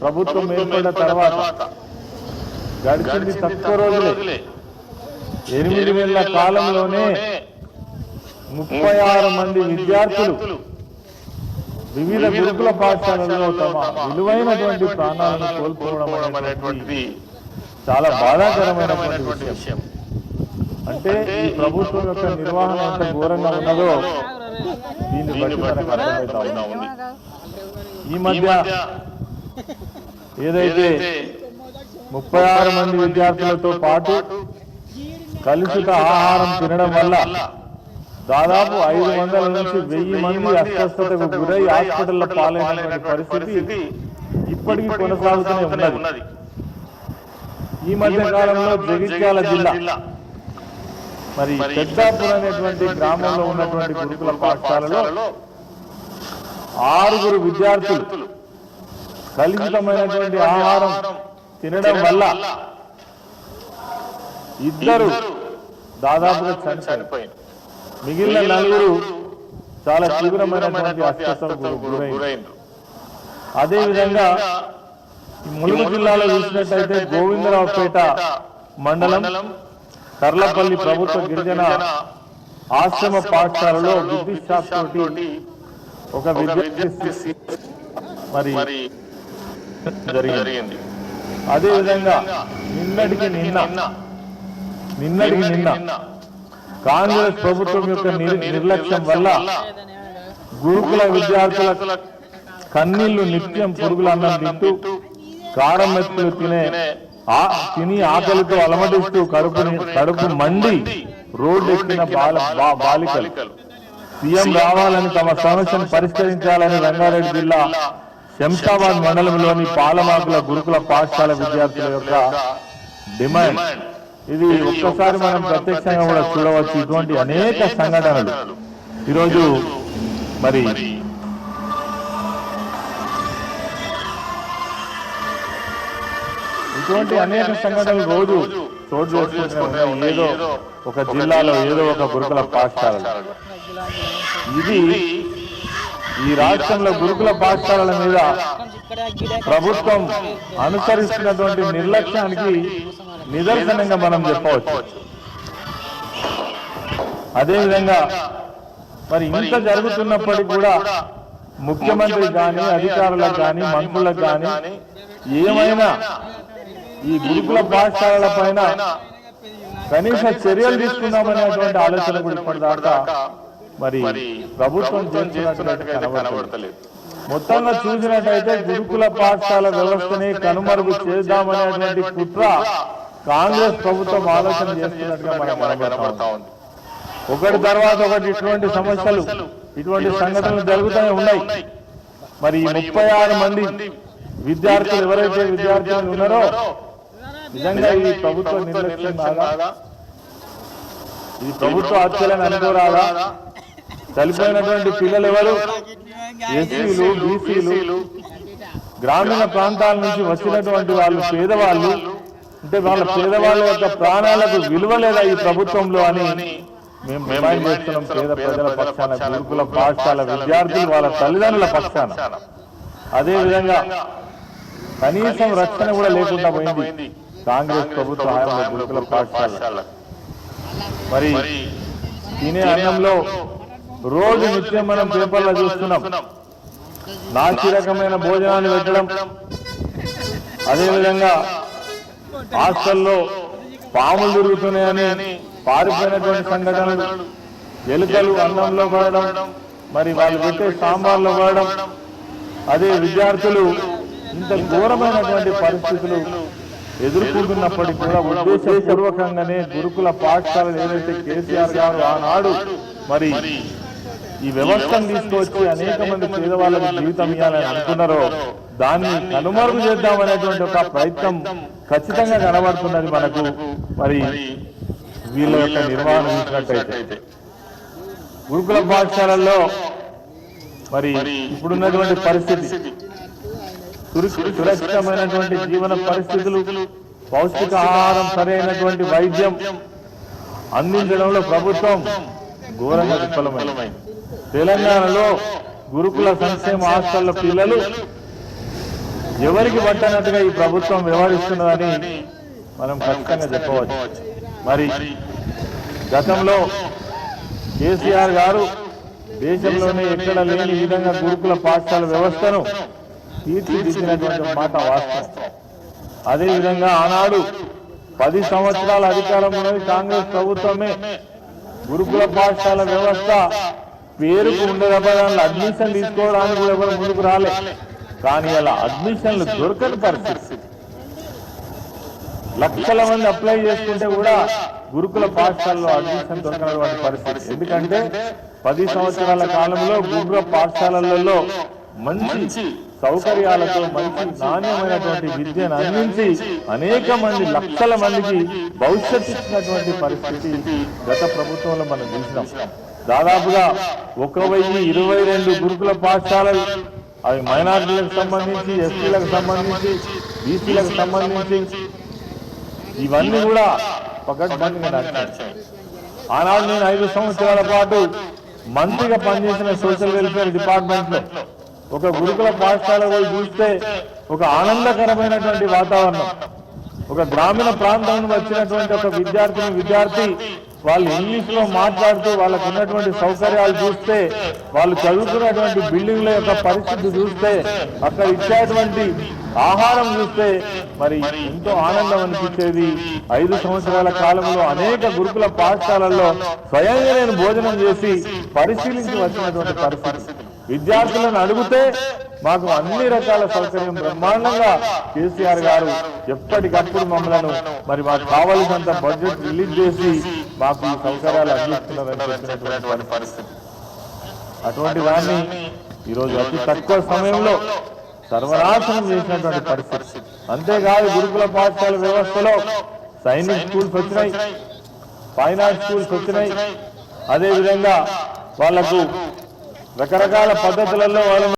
ప్రభుత్వం ఏర్పడిన తర్వాత గడిచింది తక్కువ రోజులే. ఎనిమిది నెలల కాలంలోనే ముప్పై ఆరు మంది విద్యార్థులు వివిధ గురుకుల పాఠశాలల్లో తమ విలువైనటువంటి ప్రాణాలను కోల్పోవడం అనేటువంటిది చాలా బాధాకరమైనటువంటి విషయం. అంటే ఈ ప్రభుత్వం యొక్క నిర్వహణ ఎంత ఘోరంగా ఉన్నదో దీన్ని బట్టి మనకు అర్థమవుతా ఉంది. ఈ మధ్య ఏదైతే ముప్పై ఆరు మంది విద్యార్థులతో పాటు కలుషిత ఆహారం తినడం వల్ల దాదాపు ఐదు వందల నుంచి వెయ్యి మంది అస్వస్థతకు గురై హాస్పిటల్లో పాలైనటువంటి పరిస్థితి ఇప్పటికీ కొనసాగుతూనే ఉన్నది. ఈ మధ్య కాలంలో జగిత్యాల జిల్లా. మరి పెద్దాపూర్ అనేటువంటి గ్రామంలో ఉన్నటువంటి గురుకుల పాఠశాలలో ఆరుగురు విద్యార్థులు కలుషితమైనటువంటి ఆహారం తినడం వల్ల ఇద్దరు దాదాపుగా చనిపోయారు. మిగిలిన నలుగురు చాలా తీవ్రమైనటువంటి అస్వస్థతకు గురైంది అదే విధంగా ఈ ములుగు జిల్లాలో చూసినట్టయితే గోవిందరావుపేట మండలం కర్లపల్లి ప్రభుత్వ గిరిజన ఆశ్రమ పాఠశాలలో విద్యుత్ షాక్ తోటి ఒక విద్యార్థి మరి జరిగింది. అదే విధంగా నిన్నటికి నిన్న. నిన్నటికి నిన్న. కాంగ్రెస్ ప్రభుత్వం యొక్క నిర్- నిర్లక్ష్యం వల్ల గురుకుల విద్యార్థుల కన్నీళ్ళు నిత్యం పురుగుల అన్నం తింటూ కారం మెతుకులు తినే తిని ఆకలితో అలమటిస్తూ కడుపుని కడుపు మండి రోడ్డు ఎక్కిన బాల బాలికలు. సీఎం రావాలని తమ సమస్యను పరిష్కరించాలని రంగారెడ్డి జిల్లా శంషాబాద్ మండలంలోని పాలమాకుల గురుకుల పాఠశాల విద్యార్థుల యొక్క డిమాండ్. ఇది ఒక్కసారి మనం ప్రత్యక్షంగా కూడా చూడవచ్చు. ఇటువంటి అనేక సంఘటనలు. ఈరోజు మరి ఇటువంటి అనేక సంఘటనలు రోజు చోటు ఏదో ఒక జిల్లాలో ఏదో ఒక గురుకుల పాఠశాలలో. ఇది ఈ రాష్ట్రంలో గురుకుల పాఠశాలల మీద ప్రభుత్వం అనుసరిస్తున్నటువంటి నిర్లక్ష్యానికి నిదర్శనంగా మనం చెప్పవచ్చు. అదేవిధంగా మరి ఇంత జరుగుతున్నప్పటికీ కూడా ముఖ్యమంత్రి కానీ అధికారులకు కానీ మంత్రులకు కానీ ఏమైనా ఈ గురుకుల పాఠశాలల పైన కనీస చర్యలు తీసుకుందామనేటువంటి ఆలోచన కూడా ఇప్పటిదాకా మరి ప్రభుత్వం చేస్తున్నట్టుగా కనబడతలేదు. మొత్తంగా చూసినట్టయితే గురుకుల పాఠశాల వ్యవస్థని కనుమరుగు చేద్దామనేటువంటి కుట్ర కాంగ్రెస్ ప్రభుత్వం ఆలోచన చేస్తున్నట్టుగా మనకు కనబడతా ఉంది. ఒకటి తర్వాత ఒకటి ఇటువంటి సమస్యలు. ఇటువంటి సంఘటనలు జరుగుతూనే ఉన్నాయి. మరి ఈ ముప్పై ఆరు మంది విద్యార్థులు ఎవరైతే విద్యార్థులు ఉన్నారో నిజంగా ఈ ప్రభుత్వ నిర్లక్ష్యం కాదా? ఇది ప్రభుత్వ హత్యలను అనుకోరాదా? చనిపోయినటువంటి పిల్లలు ఎవరు ఎస్సీలు బీసీలు గ్రామీణ ప్రాంతాల నుంచి వచ్చినటువంటి వాళ్ళు పేదవాళ్ళు. అంటే వాళ్ళ పేదవాళ్ళ యొక్క ప్రాణాలకు విలువ లేదా ఈ ప్రభుత్వంలో అని మేము డిమాండ్ చేస్తున్నాం పేద ప్రజల పక్షాన గురుకుల పాఠశాల విద్యార్థులు వాళ్ళ తల్లిదండ్రుల పక్షాన. అదే విధంగా కనీసం రక్షణ కూడా లేకుండా పోయింది కాంగ్రెస్ ప్రభుత్వ గురుకుల పాఠశాల. మరి తినే అన్నంలో రోజు నిత్యం మనం పేపర్లో చూస్తున్నాం. నాసి రకమైన భోజనాన్ని పెట్టడం. అదేవిధంగా హాస్టల్లో పాములు తిరుగుతున్నాయని పారిపోయినటువంటి సంఘటనలు ఎలుకలు అన్నంలో పడడం మరి వాళ్ళు పెట్టే సాంబార్లో పడడం అదే విద్యార్థులు ఇంత ఘోరమైనటువంటి పరిస్థితులు ఎదుర్కొంటున్నప్పటికీ కూడా ఉద్దేశపూర్వకంగానే గురుకుల పాఠశాలలు ఏదైతే కేసీఆర్ గారు ఆనాడు మరి ఈ వ్యవస్థను తీసుకొచ్చి అనేక మంది పేదవాళ్ళకు జీవితం ఇవ్వాలని అనుకున్నారో దాన్ని కనుమరుగు చేద్దామనేటువంటి ఒక ప్రయత్నం ఖచ్చితంగా కనబడుతున్నది మనకు. మరి వీళ్ళ యొక్క నిర్వహణ చూసినట్టయితే. గురుకుల పాఠశాలల్లో మరి ఇప్పుడున్నటువంటి పరిస్థితి. సుర- సురక్షితమైనటువంటి జీవన పరిస్థితులు పౌష్టిక ఆహారం సరైనటువంటి వైద్యం అందించడంలో ప్రభుత్వం ఘోరంగా విఫలమైంది. తెలంగాణలో గురుకుల సంక్షేమ హాస్టళ్ళ పిల్లలు ఎవరికి పట్టనట్టుగా ఈ ప్రభుత్వం వ్యవహరిస్తున్నదని మనం ఖచ్చితంగా చెప్పవచ్చు. మరి గతంలో కేసీఆర్ గారు దేశంలోనే ఎక్కడ లేని విధంగా గురుకుల పాఠశాల వ్యవస్థను తీర్చిదిద్దినటువంటి మాట వాస్తవం. అదేవిధంగా ఆనాడు పది సంవత్సరాల అధికారం ఉన్నది కాంగ్రెస్ ప్రభుత్వమే గురుకుల పాఠశాల వ్యవస్థ పేరుకు ఉండదపదాన్ని అడ్మిషన్ తీసుకోవడానికి ఎవరు ముందుకు రాలే. కానీ అలా అడ్మిషన్లు దొరకని పరిస్థితి. లక్షల మంది అప్లై చేసుకుంటే కూడా గురుకుల పాఠశాలలో అడ్మిషన్ దొరకనటువంటి పరిస్థితి. ఎందుకంటే పది సంవత్సరాల కాలంలో గురుకుల పాఠశాలలలో మంచి సౌకర్యాలతో మంచి నాణ్యమైనటువంటి విద్యను అందించి అనేక మంది లక్షల మందికి భవిష్యత్తు ఇచ్చినటువంటి పరిస్థితి గత ప్రభుత్వంలో మనం చూసినాం. దాదాపుగా ఒక వెయ్యి ఇరవై రెండు గురుకుల పాఠశాలలు అవి మైనారిటీలకు సంబంధించి ఎస్టీలకు సంబంధించి బీసీలకు సంబంధించి ఇవన్నీ కూడా పకడ్బందీగా నడిచాయి. ఆనాడు నేను ఐదు సంవత్సరాల పాటు మంత్రిగా పనిచేసిన సోషల్ వెల్ఫేర్ డిపార్ట్మెంట్లో ఒక గురుకుల పాఠశాల పోయి చూస్తే ఒక ఆనందకరమైనటువంటి వాతావరణం. ఒక గ్రామీణ ప్రాంతం నుండి వచ్చినటువంటి ఒక విద్యార్థిని విద్యార్థి వాళ్ళు ఇంగ్లీష్లో మాట్లాడుతూ వాళ్ళకు ఉన్నటువంటి సౌకర్యాలు చూస్తే వాళ్ళు చదువుకున్నటువంటి బిల్డింగ్ల యొక్క పరిస్థితి చూస్తే అక్కడ ఇచ్చేటువంటి ఆహారం చూస్తే మరి ఎంతో ఆనందం అనిపించేది. ఐదు సంవత్సరాల కాలంలో అనేక గురుకుల పాఠశాలల్లో స్వయంగా నేను భోజనం చేసి పరిశీలించి వచ్చినటువంటి పరిస్థితి. విద్యార్థులను అడిగితే మాకు అన్ని రకాల సౌకర్యం బ్రహ్మాండంగా కేసీఆర్ గారు ఎప్పటికప్పుడు మమ్మలను మరి మాకు కావలసినంత బడ్జెట్ రిలీజ్ చేసి మాకు ఈ సౌకర్యాలు అందిస్తున్నారని చెప్పినటువంటి పరిస్థితి. అటువంటి దాన్ని ఈరోజు అతి తక్కువ సమయంలో సర్వనాశనం చేసినటువంటి పరిస్థితి. అంతేకాదు గురుకుల పాఠశాల వ్యవస్థలో సైనిక్ స్కూల్స్ వచ్చినాయి ఫైన్ స్కూల్స్ వచ్చినాయి. అదేవిధంగా వాళ్ళకు రకరకాల పద్ధతులలో వాళ్ళు